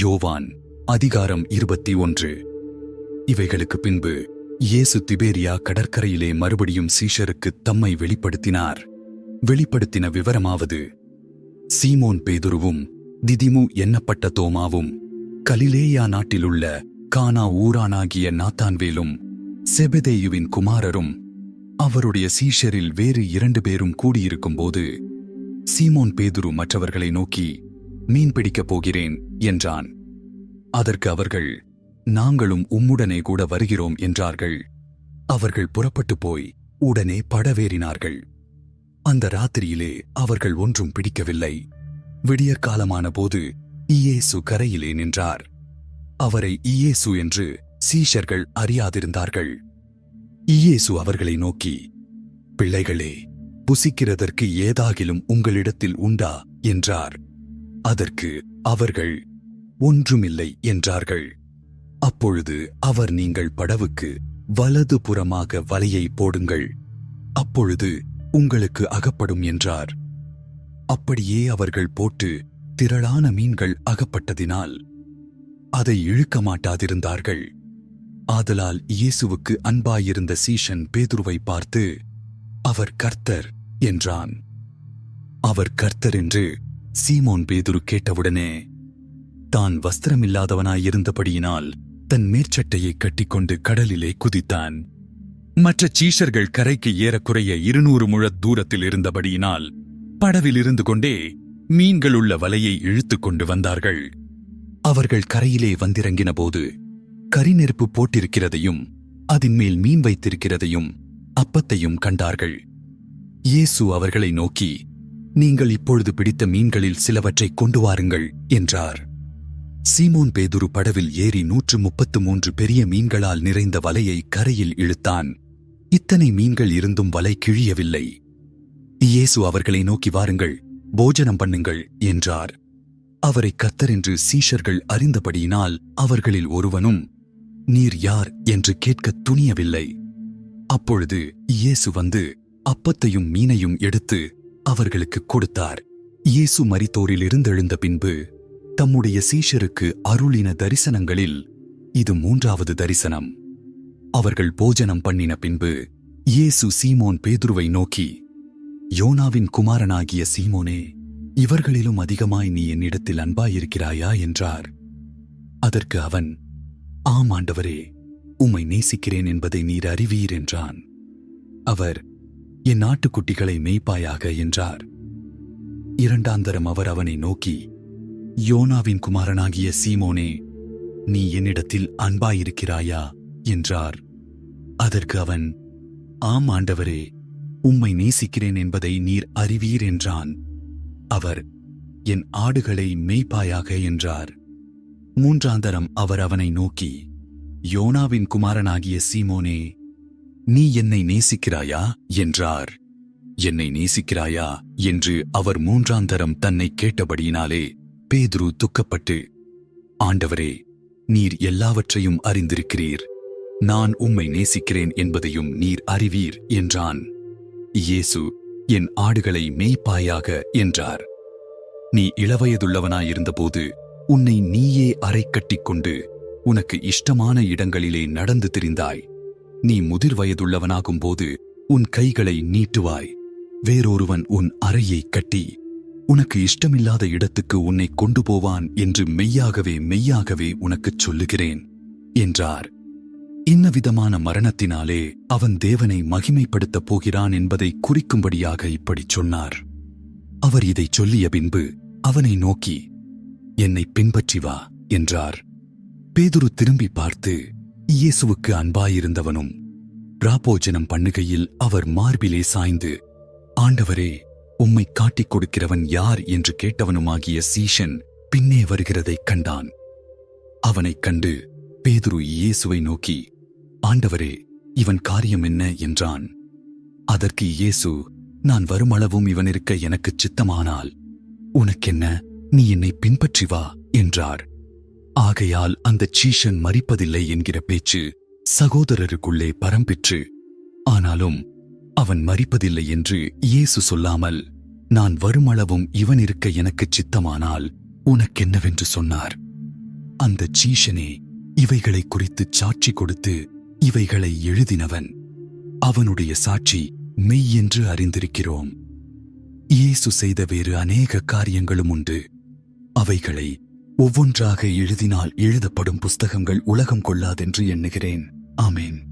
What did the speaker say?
யோவான் அதிகாரம் இருபத்தி ஒன்று. இவைகளுக்கு பின்பு இயேசு திபேரியா கடற்கரையிலே மறுபடியும் சீஷருக்கு தம்மை வெளிப்படுத்தினார். வெளிப்படுத்தின விவரமாவது சீமோன் பேதுருவும் திதிமு எண்ணப்பட்ட தோமாவும் கலிலேயா நாட்டிலுள்ள கானா ஊரானாகிய நாத்தான்வேலும் செபதேயுவின் குமாரரும் அவருடைய சீஷரில் வேறு இரண்டு பேரும் கூடியிருக்கும்போது சீமோன் பேதுரு மற்றவர்களை நோக்கி மீன் பிடிக்கப் போகிறேன் என்றான். அதற்கு அவர்கள் நாங்களும் உம்முடனே கூட வருகிறோம் என்றார்கள். அவர்கள் புறப்பட்டு போய் உடனே படவேறினார்கள். அந்த ராத்திரியிலே அவர்கள் ஒன்றும் பிடிக்கவில்லை. விடியற்காலமான போது இயேசு கரையிலே நின்றார். அவரை இயேசு என்று சீஷர்கள் அறியாதிருந்தார்கள். இயேசு அவர்களை நோக்கி பிள்ளைகளே புசிக்கிறதற்கு ஏதாகிலும் உங்களிடத்தில் உண்டா? என்றார். அதற்கு அவர்கள் ஒன்றுமில்லை என்றார்கள். அப்பொழுது அவர் நீங்கள் படவுக்கு வலது புறமாக வலையை போடுங்கள். அப்பொழுது உங்களுக்கு அகப்படும் என்றார். அப்படியே அவர்கள் போட்டு திரளான மீன்கள் அகப்பட்டதினால் அதை இழுக்க மாட்டாதிருந்தார்கள். ஆதலால் இயேசுவுக்கு அன்பாயிருந்த சீஷன் பேதுருவை பார்த்து அவர் கர்த்தர் என்றான். அவர் கர்த்தர் என்று சீமோன் பேதுரு கேட்டவுடனே தான் வஸ்திரமில்லாதவனாயிருந்தபடியினால் தன் மேற்சட்டையை கட்டிக்கொண்டு கடலிலே குதித்தான். மற்ற சீஷர்கள் கரைக்கு ஏறக்குறைய இருநூறு முழ தூரத்தில் இருந்தபடியினால் படவில் இருந்து கொண்டே மீன்களுள்ள வலையை இழுத்துக் கொண்டு வந்தார்கள். அவர்கள் கரையிலே வந்திறங்கின போது கரிநெருப்பு போட்டிருக்கிறதையும் அதன் மேல் மீன் வைத்திருக்கிறதையும் அப்பத்தையும் கண்டார்கள். இயேசு அவர்களை நோக்கி நீங்கள் இப்பொழுது பிடித்த மீன்களில் சிலவற்றை கொண்டு வாருங்கள் என்றார். சீமோன் பேதுரு படவில் ஏறி நூற்று முப்பத்து மூன்று பெரிய மீன்களால் நிறைந்த வலையை கரையில் இழுத்தான். இத்தனை மீன்கள் இருந்தும் வலை கிழியவில்லை. இயேசு அவர்களை நோக்கி வாருங்கள் போஜனம் பண்ணுங்கள் என்றார். அவரை கத்தர் என்று சீஷர்கள் அறிந்தபடியினால் அவர்களில் ஒருவனும் நீர் யார்? என்று கேட்கத் துணியவில்லை. அப்பொழுது இயேசு வந்து அப்பத்தையும் மீனையும் எடுத்து அவர்களுக்கு கொடுத்தார். இயேசு மரித்தோரில் இருந்தெழுந்த பின்பு தம்முடைய சீஷருக்கு அருளின தரிசனங்களில் இது மூன்றாவது தரிசனம். அவர்கள் போஜனம் பண்ணின பின்பு இயேசு சீமோன் பேதுருவை நோக்கி யோனாவின் குமாரனாகிய சீமோனே இவர்களிலும் அதிகமாய் நீ என்னிடத்தில் அன்பாயிருக்கிறாயா? என்றார். அதற்கு அவன் ஆம் ஆண்டவரே உம்மை நேசிக்கிறேன் என்பதை நீர் அறிவீர் என்றான். அவர் என் நாட்டுக்குட்டிகளை மேய்ப்பாயாக என்றார். இரண்டாந்தரம் அவர் அவனை நோக்கி யோனாவின் குமாரனாகிய சீமோனே நீ என்னிடத்தில் அன்பாயிருக்கிறாயா? என்றார். அதற்கு அவன் ஆம் ஆண்டவரே உம்மை நேசிக்கிறேன் என்பதை நீர் அறிவீர் என்றான். அவர் என் ஆடுகளை மேய்ப்பாயாக என்றார். மூன்றாந்தரம் அவர் அவனை நோக்கி யோனாவின் குமாரனாகிய சீமோனே நீ என்னை நேசிக்கிறாயா? என்றார். என்னை நேசிக்கிறாயா? என்று அவர் மூன்றாந்தரம் தன்னை கேட்டபடியினாலே பேதுரு துக்கப்பட்டு ஆண்டவரே நீர் எல்லாவற்றையும் அறிந்திருக்கிறீர். நான் உம்மை நேசிக்கிறேன் என்பதையும் நீர் அறிவீர் என்றான். இயேசு என் ஆடுகளை மேய்ப்பாயாக என்றார். நீ இளவயதுள்ளவனாயிருந்தபோது உன்னை நீயே அறை கட்டிக்கொண்டு உனக்கு இஷ்டமான இடங்களிலே நடந்து திரிந்தாய். நீ முதிர் வயதுள்ளவனாகும்போது உன் கைகளை நீட்டுவாய். வேறொருவன் உன் அறையை கட்டி உனக்கு இஷ்டமில்லாத இடத்துக்கு உன்னை கொண்டு போவான் என்று மெய்யாகவே மெய்யாகவே உனக்குச் சொல்லுகிறேன் என்றார். இன்னவிதமான மரணத்தினாலே அவன் தேவனை மகிமைப்படுத்தப் போகிறான் என்பதை குறிக்கும்படியாக இப்படிச் சொன்னார். அவர் இதைச் சொல்லிய பின்பு அவனை நோக்கி என்னை பின்பற்றி வா என்றார். பேதுரு திரும்பி பார்த்து இயேசுவுக்கு அன்பாயிருந்தவனும் ராபோஜனம் பண்ணுகையில் அவர் மார்பிலே சாய்ந்து ஆண்டவரே உம்மை காட்டிக் கொடுக்கிறவன் யார் என்று கேட்டவனுமாகிய சீஷன் பின்னே வருகிறதைக் கண்டான். அவனைக் கண்டு பேதுரு இயேசுவை நோக்கி ஆண்டவரே இவன் காரியம் என்ன? என்றான். அதற்கு இயேசு நான் வருமளவும் இவன் இருக்க எனக்குச் சித்தமானால் உனக்கென்ன? நீ என்னை பின்பற்றி வா என்றார். ஆகையால் அந்த சீஷன் மறிப்பதில்லை என்கிற பேச்சு சகோதரருக்குள்ளே பரம்பிற்று ஆனாலும் அவன் மறிப்பதில்லை என்று இயேசு சொல்லாமல் நான் வருமளவும் இவன் இருக்க எனக்குச் சித்தமானால் உனக்கென்னவென்று சொன்னார். அந்த சீஷனே இவைகளை குறித்து சாட்சி கொடுத்து இவைகளை எழுதினவன். அவனுடைய சாட்சி மெய் என்று அறிந்திருக்கிறோம். இயேசு செய்த வேறு அநேக காரியங்களும் உண்டு. அவைகளை ஒவ்வொன்றாக எழுதினால் எழுதப்படும் புஸ்தகங்கள் உலகம் கொள்ளாதென்று எண்ணுகிறேன். ஆமேன்.